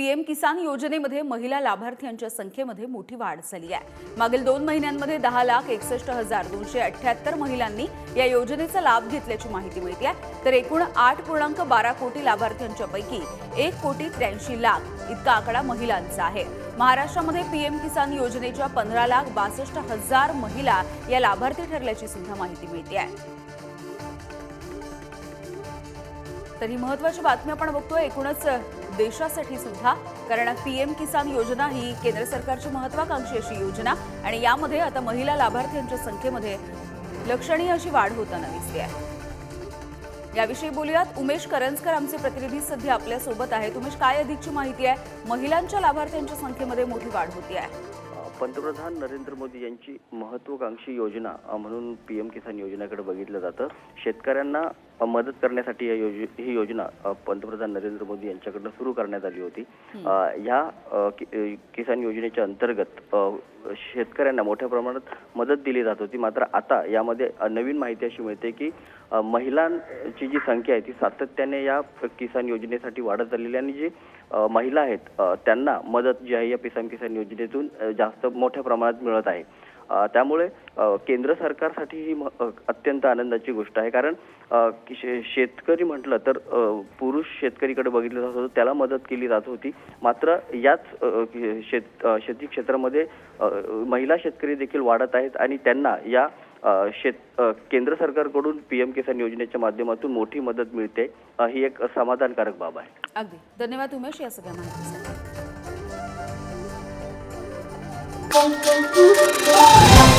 PM किसान योजनेमध्ये महिला लाभार्थ्यांच्या संख्येमध्ये मोठी वाढ झाली आहे. मागील दोन महिन्यांमध्ये दहा लाख एकसष्ट हजार दोनशे अठ्ठ्याहत्तर महिलांनी या योजनेचा लाभ घेतल्याची माहिती मिळते आहे. तर एकूण आठ पूर्णांक बारा कोटी लाभार्थ्यांच्या पैकी एक कोटी त्र्याऐंशी लाख इतका आकडा महिलांचा आहे. महाराष्ट्रामध्ये पीएम किसान योजनेच्या पंधरा लाख बासष्ट हजार महिला या लाभार्थी ठरल्याची सुद्धा माहिती मिळते आहे. तर ही महत्वाची बातमी आपण बघतोय. एकूणच देशासाठी सुद्धा कारण पीएम किसान योजना ही केंद्र सरकारची महत्वाकांक्षी अशी योजना आणि यामध्ये आता महिला लाभार्थ्यांच्या संख्येमध्ये लक्षणीय अशी वाढ होताना दिसते आहे. याविषयी बोलूयात. उमेश करंजकर आमचे प्रतिनिधी सध्या आपल्यासोबत आहेत. उमेश काय अधिकची माहिती आहे? महिलांच्या लाभार्थ्यांच्या संख्येमध्ये मोठी वाढ होती आहे. पंतप्रधान नरेंद्र मोदी यांची महत्वाकांक्षी योजना म्हणून पी एम किसान योजनेकडे बघितलं जातं. शेतकऱ्यांना मदत करण्यासाठी या योज ही योजना पंतप्रधान नरेंद्र मोदी यांच्याकडनं सुरू करण्यात आली होती. ह्या कि- किसान योजनेच्या अंतर्गत शेतकऱ्यांना मोठ्या प्रमाणात मदत दिली जात होती. मात्र आता यामध्ये नवीन माहिती अशी मिळते की महिलांची जी संख्या आहे ती सातत्याने या किसान योजनेसाठी वाढत चाललेली आणि जी महिला आहेत त्यांना मदत जी आहे या किसान किसान योजनेतून जास्त मोठ्या प्रमाणात मिळत आहे. त्यामुळे केंद्र सरकारसाठी ही म- अत्यंत आनंदाची गोष्ट आहे. कारण शे- शेतकरी म्हटलं तर पुरुष शेतकरीकडे बघितलं जात होतं त्याला मदत केली जात होती. मात्र याच शेत शेती क्षेत्रामध्ये महिला शेतकरी देखील वाढत आहेत आणि त्यांना या शेत केंद्र सरकारकडून पीएम किसान योजनेच्या माध्यमातून मोठी मदत मिळते. ही एक समाधानकारक बाब आहे. अगदी. धन्यवाद उमेश या सगळ्या माहितीसाठी. pom pom